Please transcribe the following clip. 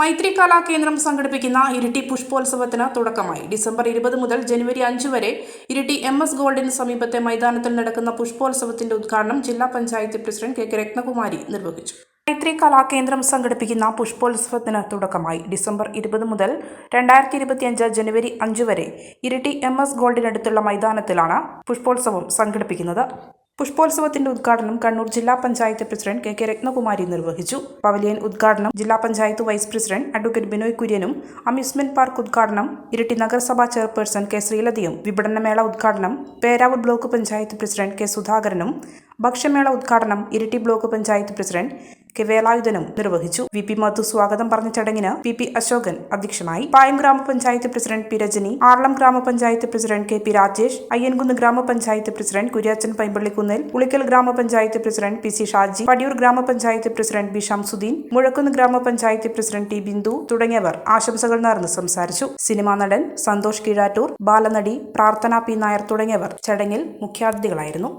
മൈത്രി കലാ കേന്ദ്രം സംഘടിപ്പിക്കുന്ന ഇരിട്ടി പുഷ്പോത്സവത്തിന് തുടക്കമായി. ഡിസംബർ ഇരുപത് മുതൽ ജനുവരി അഞ്ച് വരെ ഇരിട്ടി എം എസ് ഗോൾഡിന് സമീപത്തെ മൈതാനത്തിൽ നടക്കുന്ന പുഷ്പോത്സവത്തിന്റെ ഉദ്ഘാടനം ജില്ലാ panchayat president K K Ratnakumari നിർവഹിച്ചു. മൈത്രി കലാകേന്ദ്രം സംഘടിപ്പിക്കുന്ന പുഷ്പോത്സവത്തിന് തുടക്കമായി. ഡിസംബർ ഇരുപത് മുതൽ രണ്ടായിരത്തി ഇരുപത്തിയഞ്ച് ജനുവരി അഞ്ച് വരെ ഇരിട്ടി എം എസ് ഗോൾഡിനടുത്തുള്ള മൈതാനത്തിലാണ് പുഷ്പോത്സവം സംഘടിപ്പിക്കുന്നത്. പുഷ്പോത്സവത്തിന്റെ ഉദ്ഘാടനം കണ്ണൂർ ജില്ലാ panchayat president K K Ratnakumari നിർവഹിച്ചു. പവലിയൻ ഉദ്ഘാടനം ജില്ലാ panchayat vice president advocate Binoy കുര്യനും amusement park ഉദ്ഘാടനം ഇരിട്ടി നഗരസഭാ ചെയർപേഴ്സൺ കെ ശ്രീലതയും വിപണനമേള ഉദ്ഘാടനം Peravoor block panchayat president K സുധാകരനും ഭക്ഷ്യമേള ഉദ്ഘാടനം Iritty block panchayat president K വേലായുധനും നിർവഹിച്ചു. വി പി മധു സ്വാഗതം പറഞ്ഞ ചടങ്ങിന് പി പി അശോകൻ അധ്യക്ഷനായി. പായം ഗ്രാമപഞ്ചായത്ത് പ്രസിഡന്റ് പി രജനി ആർളം ഗ്രാമപഞ്ചായത്ത് president K P Rajesh Ayyankunnu ഗ്രാമപഞ്ചായത്ത് പ്രസിഡന്റ് കുര്യാച്ചൻ പൈമ്പള്ളിക്കുന്നിൽ ഉളിക്കൽ ഗ്രാമപഞ്ചായത്ത് president P C Shaji Padiyoor ഗ്രാമപഞ്ചായത്ത് പ്രസിഡന്റ് ബി ഷംസുദ്ദീൻ മുഴക്കുന്ന് ഗ്രാമപഞ്ചായത്ത് പ്രസിഡന്റ് ടി ബിന്ദു തുടങ്ങിയവർ ആശംസകൾ നേർന്ന് സംസാരിച്ചു. സിനിമാ നടൻ സന്തോഷ് കീഴാറ്റൂർ ബാലനടി പ്രാർത്ഥന പി നായർ തുടങ്ങിയവർ ചടങ്ങിൽ മുഖ്യാതിഥികളായിരുന്നു.